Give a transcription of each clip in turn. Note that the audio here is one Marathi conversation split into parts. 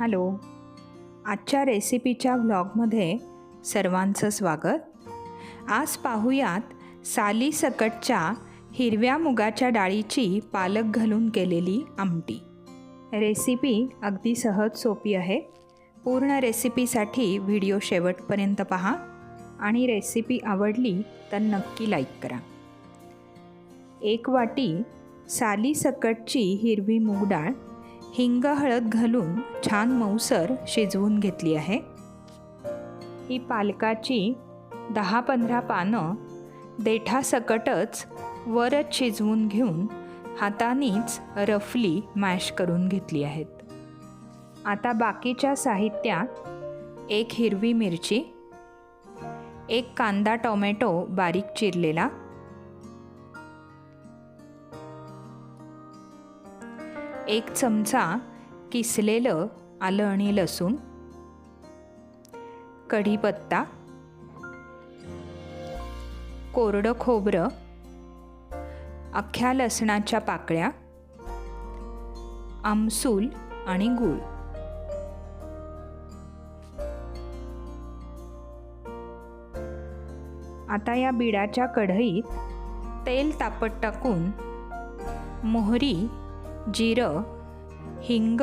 हॅलो. आजच्या रेसिपीच्या व्लॉगमध्ये सर्वांचं स्वागत. आज पाहूयात साली सकटच्या हिरव्या मुगाच्या डाळीची पालक घालून केलेली आमटी. रेसिपी अगदी सहज सोपी आहे. पूर्ण रेसिपीसाठी व्हिडिओ शेवटपर्यंत पहा आणि रेसिपी आवडली तर नक्की लाईक करा. एक वाटी साली सकटची हिरवी मूग डाळ हिंग हळद घालून छान मऊसर शिजवून घेतली आहे. ही पालकाची दहा पंधरा पानं देठासकटच वरच शिजवून घेऊन हातानेच रफली मॅश करून घेतली आहेत. आता बाकीच्या साहित्यात एक हिरवी मिरची एक कांदा टोमॅटो बारीक चिरलेला एक चमचा किसलेलं आलं आणि लसूण कढीपत्ता कोरडं खोबरं अख्ख्या लसणाच्या पाकळ्या आमसूल आणि गूळ. आता या बिडाच्या कढईत तेल तापट टाकून मोहरी जिरं हिंग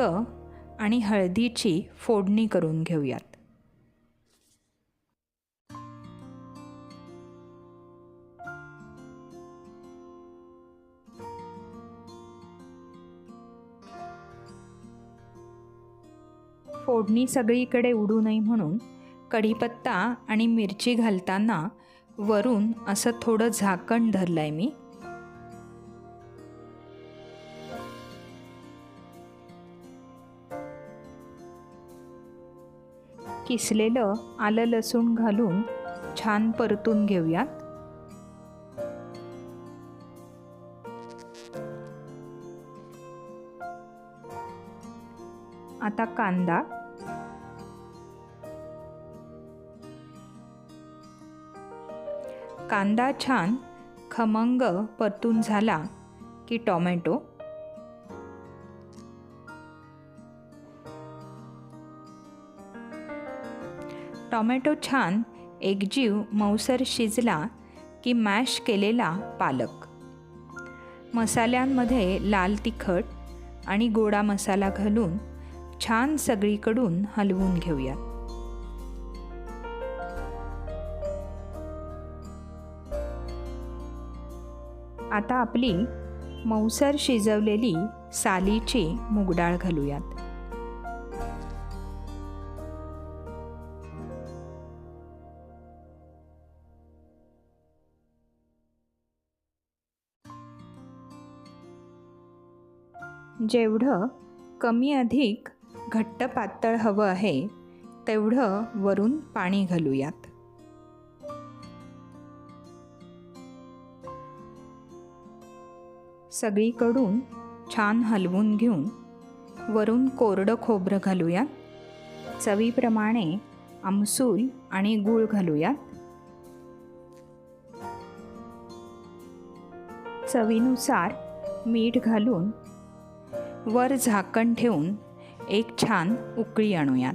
आणि हळदीची फोडणी करून घेऊयात. फोडणी सगळीकडे उडू नये म्हणून कढीपत्ता आणि मिरची घालताना वरून असं थोडं झाकण धरलं आहे मी. किसलेलं आलं लसूण घालून छान परतून घेऊयात. आता कांदा. कांदा छान खमंग परतून झाला की टॉमॅटो. टॉमॅटो छान एकजीव मऊसर शिजला की मॅश केलेला पालक. मसाल्यांमध्ये लाल तिखट आणि गोडा मसाला घालून छान सगळीकडून हलवून घेऊयात. आता आपली मऊसर शिजवलेली सालीची मुगडाळ घालूयात. जेवढं कमी अधिक घट्ट पातळ हवं आहे तेवढं वरून पाणी घालूयात. सगळीकडून छान हलवून घेऊन वरून कोरडं खोबरं घालूयात. चवीप्रमाणे आमसूल आणि गूळ घालूयात. चवीनुसार मीठ घालून वर झाकण ठेवून एक छान उकळी आणूयात.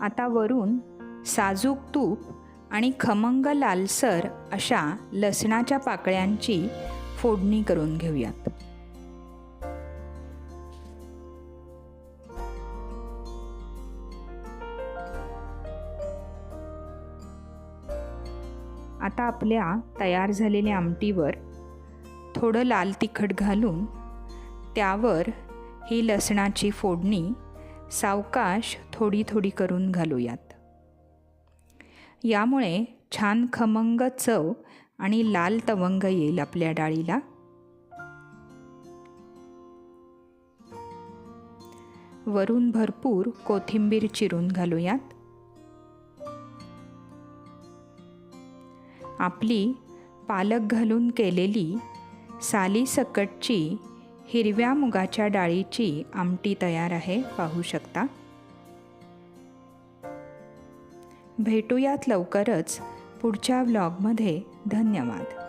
आता वरून साजूक तूप आणि खमंग लालसर अशा लसणाच्या पाकळ्यांची फोडणी करून घेऊयात. आता आपल्या तयार झालेल्या आमटीवर थोडं लाल तिखट घालून त्यावर ही लसणाची फोडणी सावकाश थोडी थोडी करून घालूयात. यामुळे छान खमंग चव आणि लाल तवंग येईल आपल्या डाळीला. वरून भरपूर कोथिंबीर चिरून घालूयात. आपली पालक घालून केलेली सालीसकटची हिरव्या मुगाच्या डाळीची आमटी तयार आहे पाहू शकता. भेटूयात लवकरच पुढच्या व्लॉगमध्ये धन्यवाद.